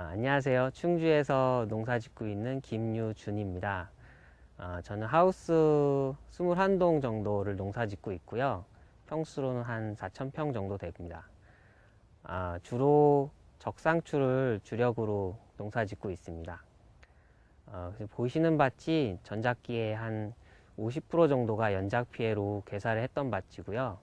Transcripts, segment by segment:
아, 안녕하세요. 충주에서 농사 짓고 있는 김유준입니다. 아, 저는 하우스 21동 정도를 농사 짓고 있고요. 평수로는 한 4,000평 정도 됩니다. 아, 주로 적상추를 주력으로 농사 짓고 있습니다. 어, 보시는 밭이 전작기에 한 50% 정도가 연작 피해로 개사를 했던 밭이고요.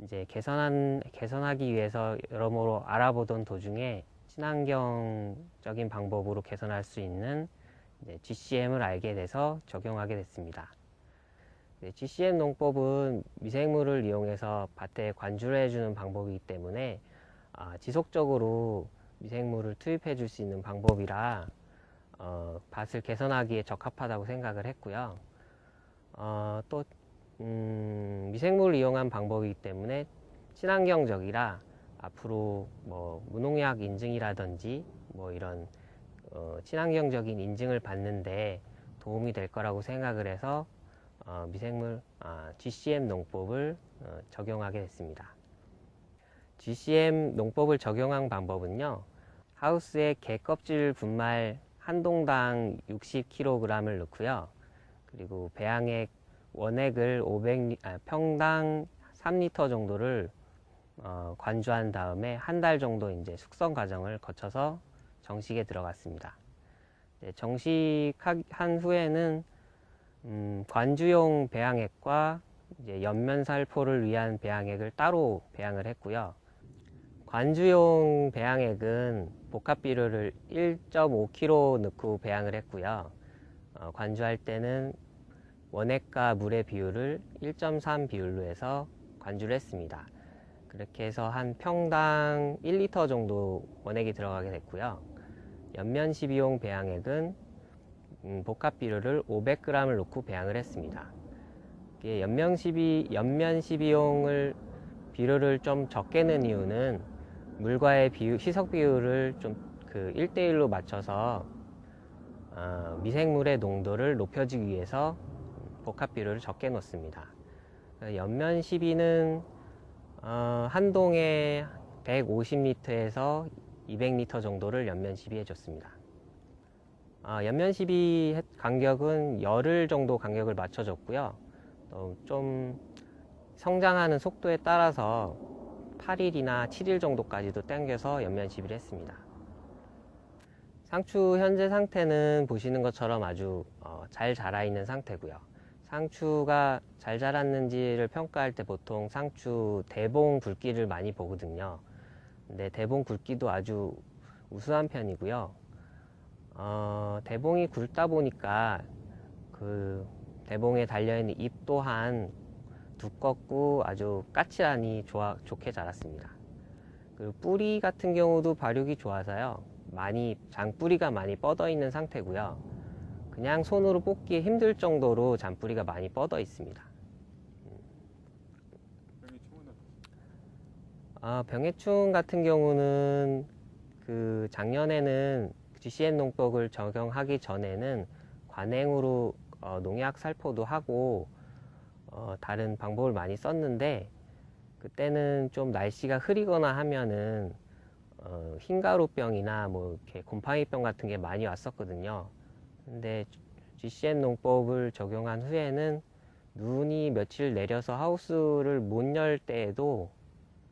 이제 개선한, 개선하기 위해서 여러모로 알아보던 도중에 친환경적인 방법으로 개선할 수 있는 GCM을 알게 돼서 적용하게 됐습니다. GCM 농법은 미생물을 이용해서 밭에 관주를 해주는 방법이기 때문에 아, 지속적으로 미생물을 투입해 줄 수 있는 방법이라 어, 밭을 개선하기에 적합하다고 생각을 했고요. 어, 또 음, 미생물을 이용한 방법이기 때문에 친환경적이라 앞으로 뭐 무농약 인증이라든지 뭐 이런 어, 친환경적인 인증을 받는데 도움이 될 거라고 생각을 해서 어, 미생물 아, GCM 농법을 어, 적용하게 됐습니다. GCM 농법을 적용한 방법은요. 하우스에 개 껍질 분말 한 동당 60kg을 넣고요. 그리고 배양액 원액을 500 아, 평당 3리터 정도를 어, 관주한 다음에 한 달 정도 이제 숙성 과정을 거쳐서 정식에 들어갔습니다. 정식한 후에는 음, 관주용 배양액과 연면살포를 위한 배양액을 따로 배양을 했고요. 관주용 배양액은 복합 비료를 1.5kg 넣고 배양을 했고요. 어, 관주할 때는 원액과 물의 비율을 1.3 비율로 해서 관주를 했습니다. 그렇게 해서 한 평당 1리터 정도 원액이 들어가게 됐고요. 연면 12용 배양액은 음, 복합 비료를 500g을 넣고 배양을 했습니다. 연면 12, 연면 12용을 비료를 좀 적게 넣은 이유는 물과의 비율, 희석 비율을 좀 그 1대1로 맞춰서 어, 미생물의 농도를 높여주기 위해서 복합 비료를 적게 넣습니다. 연면 12는 어, 한 동에 150리터에서 200리터 정도를 연면 시비해 줬습니다. 어, 연면 시비 간격은 열흘 정도 간격을 맞춰줬고요. 좀 성장하는 속도에 따라서 8일이나 7일 정도까지도 당겨서 연면 시비를 했습니다. 상추 현재 상태는 보시는 것처럼 아주 어, 잘 자라 있는 상태고요. 상추가 잘 자랐는지를 평가할 때 보통 상추 대봉 굵기를 많이 보거든요. 근데 대봉 굵기도 아주 우수한 편이고요. 어, 대봉이 굵다 보니까 그 대봉에 달려있는 잎 또한 두껍고 아주 까칠하니 좋아, 좋게 자랐습니다. 그리고 뿌리 같은 경우도 발육이 좋아서요. 많이, 장뿌리가 많이 뻗어 있는 상태고요. 그냥 손으로 뽑기 힘들 정도로 잔뿌리가 많이 뻗어 있습니다. 아, 병해충 같은 경우는 그 작년에는 GCN 농법을 적용하기 전에는 관행으로 어, 농약 살포도 하고 어, 다른 방법을 많이 썼는데 그때는 좀 날씨가 흐리거나 하면은 어, 흰가루병이나 뭐 이렇게 곰팡이병 같은 게 많이 왔었거든요. 근데 GCN 농법을 적용한 후에는 눈이 며칠 내려서 하우스를 못 열 때에도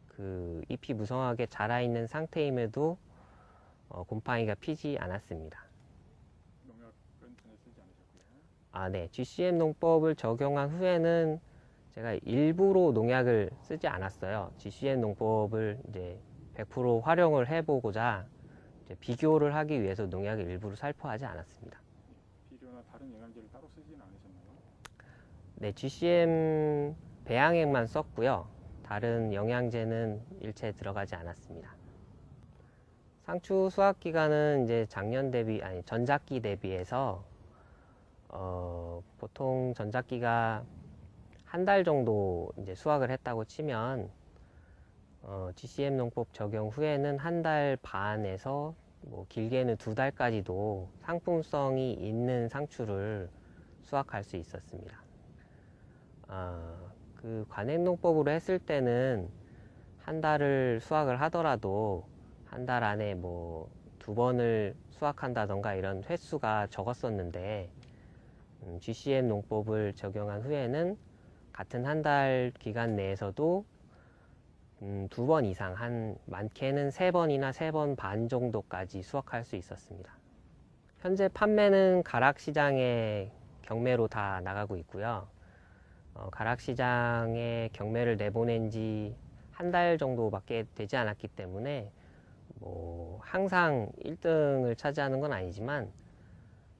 그 잎이 무성하게 자라 있는 상태임에도 어, 곰팡이가 피지 않았습니다. 아, 네. GCN 농법을 적용한 후에는 제가 일부러 농약을 쓰지 않았어요. GCN 농법을 이제 100% 활용을 해보고자 비교를 하기 위해서 농약을 일부러 살포하지 않았습니다. 다른 영양제를 따로 쓰지는 않으셨나요? 네, GCM 배양액만 썼고요. 다른 영양제는 일체 들어가지 않았습니다. 상추 수확 기간은 이제 작년 대비 아니 전작기 대비해서 어, 보통 전작기가 한 달 정도 이제 수확을 했다고 치면 어, GCM 농법 적용 후에는 한 달 반에서 뭐 길게는 두 달까지도 상품성이 있는 상추를 수확할 수 있었습니다. 아, 그 관행농법으로 했을 때는 한 달을 수확을 하더라도 한 달 안에 뭐 두 번을 수확한다던가 이런 횟수가 적었었는데 음, GCM 농법을 적용한 후에는 같은 한 달 기간 내에서도 음, 두 번 이상 한 많게는 세 번이나 세 번 반 정도까지 수확할 수 있었습니다. 현재 판매는 가락 시장에 경매로 다 나가고 있고요. 어, 가락 시장에 경매를 내보낸 지 한 달 정도밖에 되지 않았기 때문에 뭐 항상 1등을 차지하는 건 아니지만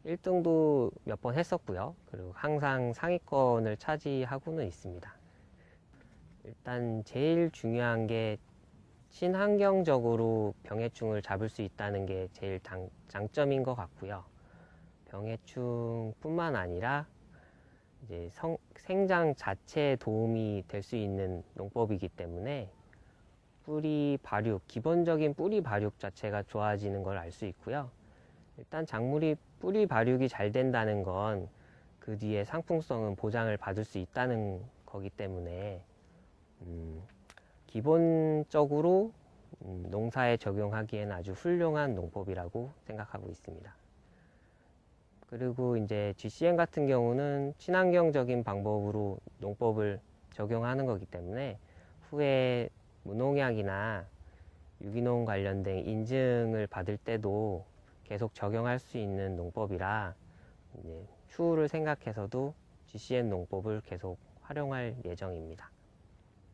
1등도 몇 번 했었고요. 그리고 항상 상위권을 차지하고는 있습니다. 일단 제일 중요한 게 친환경적으로 병해충을 잡을 수 있다는 게 제일 당- 장점인 것 같고요. 병해충뿐만 아니라 이제 성- 생장 자체에 도움이 될 수 있는 농법이기 때문에 뿌리 발육, 기본적인 뿌리 발육 자체가 좋아지는 걸 알 수 있고요. 일단 작물이 뿌리 발육이 잘 된다는 건 그 뒤에 상품성은 보장을 받을 수 있다는 거기 때문에 음, 기본적으로 음, 농사에 적용하기에는 아주 훌륭한 농법이라고 생각하고 있습니다. 그리고 이제 GCN 같은 경우는 친환경적인 방법으로 농법을 적용하는 거기 때문에 후에 무농약이나 유기농 관련된 인증을 받을 때도 계속 적용할 수 있는 농법이라 추후를 생각해서도 GCN 농법을 계속 활용할 예정입니다.